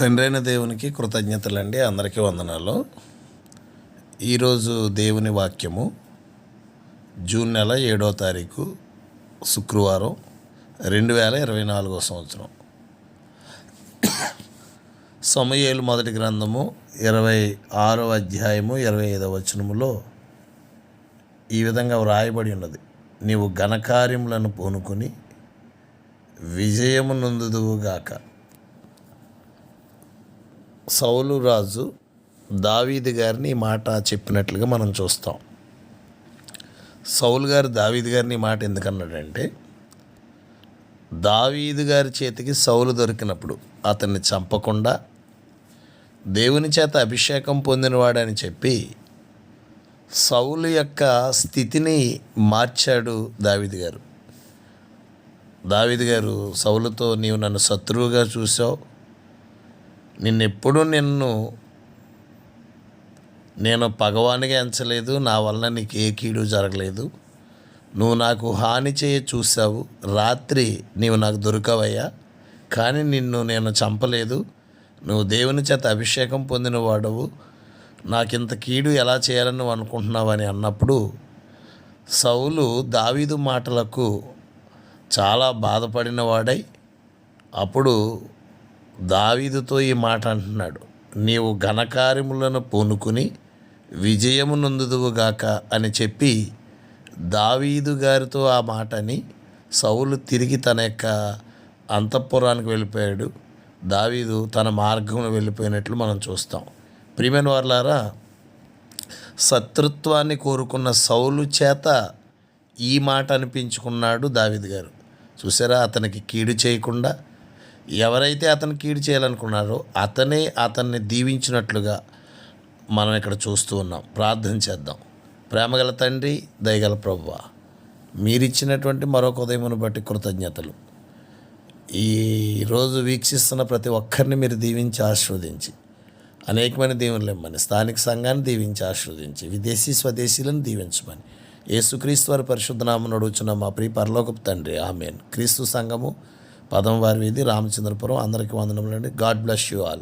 తండ్రైన దేవునికి కృతజ్ఞతలండి. అందరికీ వందనాలు. ఈరోజు దేవుని వాక్యము జూన్ నెల ఏడో తారీఖు శుక్రవారం రెండు వేల ఇరవై నాలుగో సంవత్సరం. సమయేలు మొదటి గ్రంథము ఇరవై ఆరో అధ్యాయము ఇరవై ఐదవ వచనములో ఈ విధంగా వ్రాయబడి ఉన్నది. నీవు ఘనకార్యములను పూనుకొని విజయము నొందుదువుగాక సౌలు రాజు దావీదు గారిని ఈ మాట చెప్పినట్లుగా మనం చూస్తాం. సౌలు గారు దావీదు గారిని మాట ఎందుకన్నాడంటే దావీదు గారి చేతికి సౌలు దొరికినప్పుడు అతన్ని చంపకుండా దేవుని చేత అభిషేకం పొందినవాడని చెప్పి సౌలు యొక్క స్థితిని మార్చాడు దావీదు గారు. దావీదు గారు సౌలుతో నీవు నన్ను శత్రువుగా చూసావు నిన్నెప్పుడు నిన్ను నేను పగవానిగా ఎంచలేదు నా వలన నీకు ఏ కీడు జరగలేదు. నువ్వు నాకు హాని చేయ చూసావు రాత్రి నీవు నాకు దొరకవయ్యా. కానీ నిన్ను నేను చంపలేదు. నువ్వు దేవుని చేత అభిషేకం పొందిన వాడవు. నాకింత కీడు ఎలా చేయాలని నువ్వు అనుకుంటున్నావని అన్నప్పుడు సౌలు దావీదు మాటలకు చాలా బాధపడిన వాడై అప్పుడు దావీదుతో ఈ మాట అంటున్నాడు. నీవు ఘనకార్యములను పూనుకుని విజయము నొందుదువుగాక అని చెప్పి దావీదు గారితో ఆ మాటని సౌలు తిరిగి తన యొక్క అంతఃపురానికి వెళ్ళిపోయాడు. దావీదు తన మార్గంలో వెళ్ళిపోయినట్లు మనం చూస్తాం. ప్రియమైన వర్లారా శత్రుత్వాన్ని కోరుకున్న సౌలు చేత ఈ మాట అనిపించుకున్నాడు దావీదు గారు. చూసారా అతనికి కీడు చేయకుండా ఎవరైతే అతను కీడు చేయాలనుకున్నారో అతనే అతన్ని దీవించినట్లుగా మనం ఇక్కడ చూస్తూ ఉన్నాం. ప్రార్థన చేద్దాం. ప్రేమగల తండ్రి దయగల ప్రభువ మీరిచ్చినటువంటి మరొక ఉదయమును బట్టి కృతజ్ఞతలు. ఈ రోజు వీక్షిస్తున్న ప్రతి ఒక్కరిని మీరు దీవించి ఆశీర్వదించి అనేకమైన దీవెనలు ఇమ్మని స్థానిక సంఘాన్ని దీవించి ఆశీర్వదించి విదేశీ స్వదేశీలను దీవించమని యేసుక్రీస్తు వారి పరిశుద్ధనామను అడుగుచున్న మా ప్రియ పరలోకపు తండ్రి. ఆమెన్. క్రీస్తు సంఘము పదం వారి వీధి రామచంద్రపురం. అందరికీ వందనములండి. God bless you all.